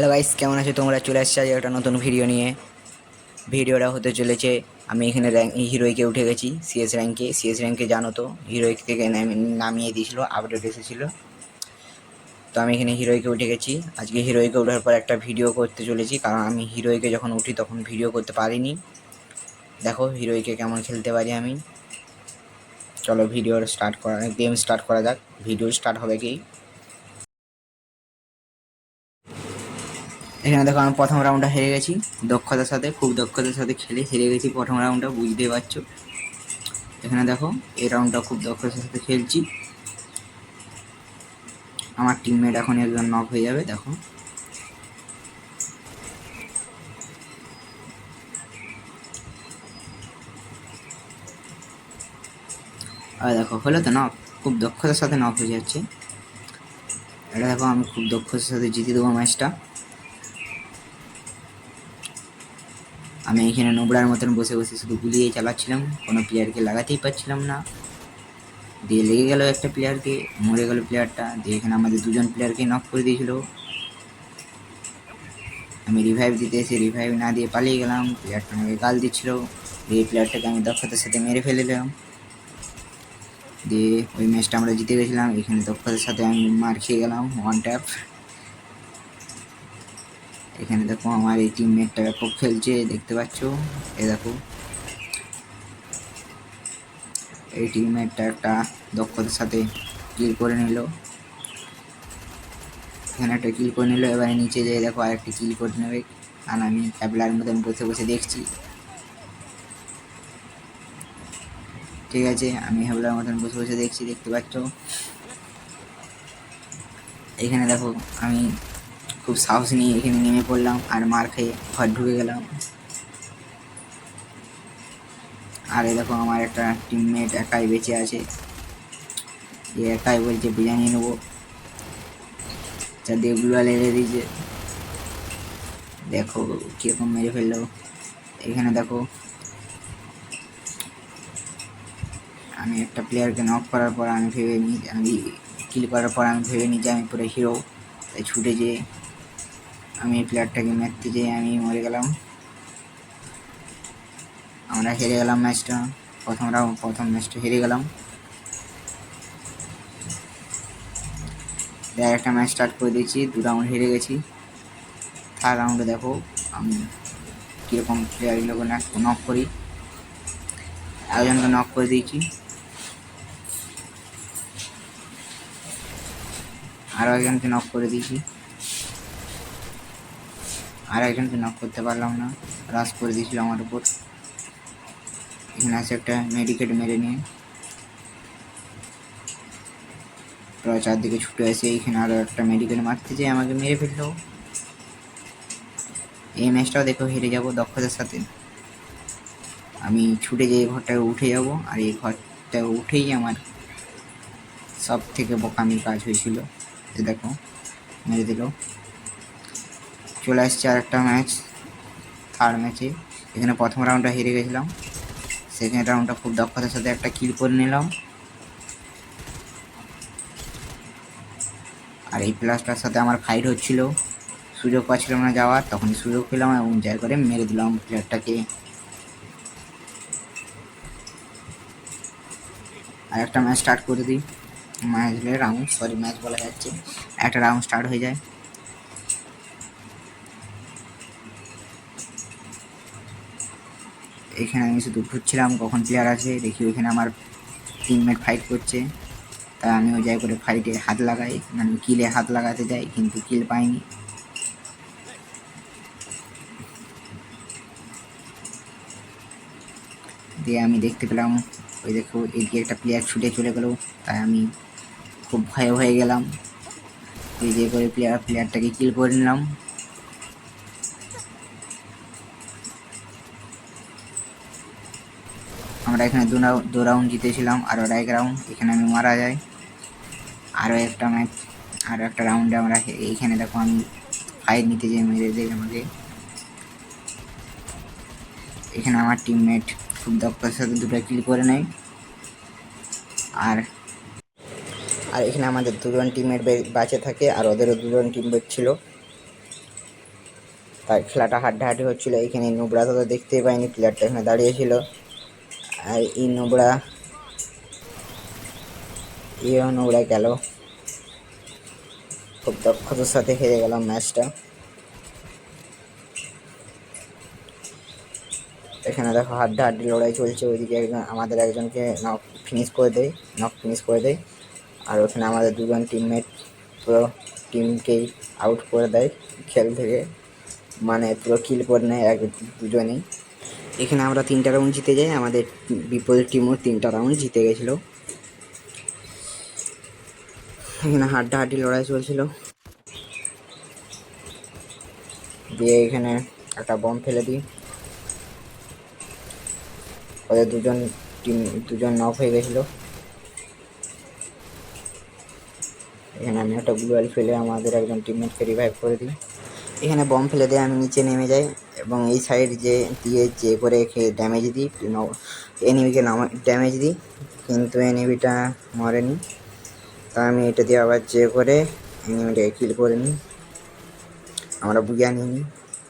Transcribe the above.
Hello guys কেমন আছো? তোমরা চলে আসছে আজ একটা নতুন ভিডিও নিয়ে। ভিডিওটা হতে চলেছে, আমি এখানে র্যাঙ্ক হিরোইকে উঠে গেছি সিএস র্যাঙ্কে সিএস র্যাঙ্কে জানো তো হিরোইক থেকে নামিয়ে দিয়েছিলো আপডেট এসেছিল। তো আমি এখানে হিরোইকে উঠে গেছি। আজকে হিরোইকে ওঠার পর একটা ভিডিও করতে চলেছি, কারণ আমি হিরোইকে যখন উঠি তখন ভিডিও করতে পারিনি। দেখো হিরোইকে কেমন খেলতে পারি আমি। চলো ভিডিও স্টার্ট করা গেম স্টার্ট করা যাক। ভিডিও স্টার্ট হবে কি? এখানে দেখো আমি প্রথম রাউন্ডটা হেরে গেছি। দক্ষতার সাথে, খুব দক্ষতার সাথে খেলে হেরে গেছি প্রথম রাউন্ডটা বুঝতেই পারছ? এখানে দেখো, এই রাউন্ডটা খুব দক্ষতার সাথে খেলছি। আমার টিমমেট এখন একজন নক হয়ে যাবে, দেখো। আর দেখো, হলো তো নক খুব দক্ষতার সাথে নক হয়ে যাচ্ছে। এটা দেখো, আমি খুব দক্ষতার সাথে জিতে দেবো ম্যাচটা আমি এখানে নোবড়ার মতন বসে বসে শুধু গুলিয়ে চালাচ্ছিলাম। কোনো প্লেয়ারকে লাগাতেই পারছিলাম না। দিয়ে লেগে গেল একটা প্লেয়ারকে মরে গেল প্লেয়ারটা দিয়ে এখানে আমাদের দুজন প্লেয়ারকে নক করে দিয়েছিল। আমি রিভাইভ দিতে এসে রিভাইভ না দিয়ে পালিয়ে গেলাম। প্লেয়ারটা আমাকে গাল দিচ্ছিল। দিয়ে প্লেয়ারটাকে আমি দক্ষতার সাথে মেরে ফেলে দিলাম। দিয়ে ওই ম্যাচটা আমরা জিতে গেছিলাম। এখানে দক্ষতার সাথে আমি মার খেয়ে গেলাম। ওয়ান ট্যাপ এখানে দেখো আমার এই টিমমেটটা খুব খেলছে, দেখতে পাচ্ছ? এ দেখো। এই টিমমেটটা একটা দক্ষতার সাথে কিল করে নিল। এখানে একটা কিল করে নিল, এবারে নিচে যেয়ে দেখো আরেকটা কিল করে নেবে। আর আমি ক্যাবলার মতন বসে বসে দেখছি। ঠিক আছে, আমি হ্যাবলার মতন বসে বসে দেখছি, দেখতে পাচ্ছ? এখানে দেখো আমি খুব সাহস নিয়ে এখানে নেমে পড়লাম আর মার খেয়ে ঘর ঢুকে গেলাম। আর এই দেখো, আমার একটা টিমমেট একাই বেঁচে আছে। এ একাই বলছে, বিরিয়ানি নেব। চারদিকে গুলাল এড়ে দিয়েছে। দেখো কীরকম মেরে ফেলল। এখানে দেখো, আমি একটা প্লেয়ারকে নক করার পর আমি ভেবে নিই আমি কিল করার পর আমি ভেবে নিই যে আমি পুরো হিরো তাই ছুটে যেয়ে আমি প্লেয়ারটাকে মারতে যেয়ে আমি মরে গেলাম। আমরা হেরে গেলাম ম্যাচটা প্রথম রাউন্ড প্রথম ম্যাচটা হেরে গেলাম। একটা ম্যাচ স্টার্ট করে দিয়েছি, দু রাউন্ড হেরে গেছি। থার্ড রাউন্ডে দেখো, আমি কীরকম প্লেয়ারগুলোকে নক করি। একজনকে নক করে দিয়েছি। আরও একজনকে নক করে দিয়েছি। আর একজনকে নক করতে পারলাম না। রাস করে দিয়েছিল আমার উপর। এখানে আছে একটা মেডিকেট মেরে নিয়ে। প্রায় চারদিকে ছুটে আসে। এইখানে আরও একটা মেডিকেল মারতে যেয়ে আমাকে মেরে ফেলল। এই ম্যাচটাও দেখো হেরে যাব দক্ষতার সাথে। আমি ছুটে যেয়ে ঘরটায় উঠে যাব। আর এই ঘরটাকে উঠেই আমার সব থেকে বোকামির কাজ হয়েছিল। দেখো, মেরে দিল। চলে আসছে আর একটা ম্যাচ থার্ড ম্যাচে এখানে প্রথম রাউন্ডটা হেরে গেছিলাম। সেকেন্ড রাউন্ডটা খুব দক্ষতার সাথে একটা কিল করে নিলাম। আর এই প্লাসটার সাথে আমার ফাইট হচ্ছিল। সুযোগ পাচ্ছিলাম না যাওয়ার তখন সুযোগ পেলাম এবং যাই করে মেরে দিলাম প্লেয়ারটাকে আর একটা ম্যাচ স্টার্ট করে দিই। ম্যাচ রাউন্ড সরি ম্যাচ বলা যাচ্ছে। একটা রাউন্ড স্টার্ট হয়ে যায়। এখানে আমি শুধু ঘুরছিলাম কখন প্লেয়ার আছে দেখি ওইখানে আমার টিমমেট ফাইট করছে। তাই আমিও যাই করে ফাইটে হাত লাগাই। মানে কিলে হাত লাগাতে যাই, কিন্তু কিল পাইনি। দিয়ে আমি দেখতে পেলাম, ওই দেখো, এদিকে একটা প্লেয়ার ছুটে চলে গেলো। তাই আমি খুব ভয়ে হয়ে গেলাম। এই যে করে প্লেয়ার প্লেয়ারটাকে কিল করে নিলাম। আমরা এখানে দু রাউন্ড দু রাউন্ড জিতেছিলাম আরও এক রাউন্ড এখানে আমি মারা যাই। আরও একটা ম্যাচ আরও একটা রাউন্ডে আমরা এইখানে দেখো আমি ফাইট নিতে যেয়ে মেরে দেয় আমাকে। এখানে আমার টিমমেট খুব দক্ষতার সাথে দুটো কিল করে নেয়। আর আর এখানে আমাদের দুজন টিমমেট বাঁচে থাকে, আর ওদেরও দুজন টিমমেট ছিল। তাই খেলাটা হাড্ডাহাড্ডি হচ্ছিল, এখানে নোবরা তো দেখতেই পাইনি প্লেয়ারটা এখানে দাঁড়িয়েছিল আর এই নোবরা ইও নোবরা গেল। খুব দক্ষতার সাথে হেরে গেলাম ম্যাচটা। এখানে দেখো হাড্ডা হাড্ডি লড়াই চলছে, ওইদিকে একজন আমাদের একজনকে নক ফিনিশ করে দেয় নক ফিনিশ করে দেয়। আর ওখানে আমাদের দুজন টিমমেট পুরো টিমকেই আউট করে দেয় খেল থেকে। মানে পুরো কিল করে নেয় এক দুজনেই। এখানে আমরা তিনটা রাউন্ড জিতে যাই, আমাদের বিপরীত টিমও তিনটা রাউন্ড জিতে গেছিল। এখানে হাড্ডাহাড্ডি লড়াই চলছিল। দিয়ে এখানে একটা বম ফেলে দিই। ওদের দুজন টিম দুজন নক হয়ে গেছিল। এখানে আমি একটা গ্লুয়াল ফেলে আমাদের একজন টিমমেটকে রিভাইভ করে দিই। এখানে বম ফেলে দিয়ে আমি নিচে নেমে যাই। এবং এই সাইড যে দিয়ে যে করে ড্যামেজ দিই এনিমিকে নাম ড্যামেজ দিই, কিন্তু এনিমিটা মরেনি। তা আমি এটা দিয়ে আবার যে করে এনিমিটাকে কিল করে নিই। আমরা বুঝিয়ে নিই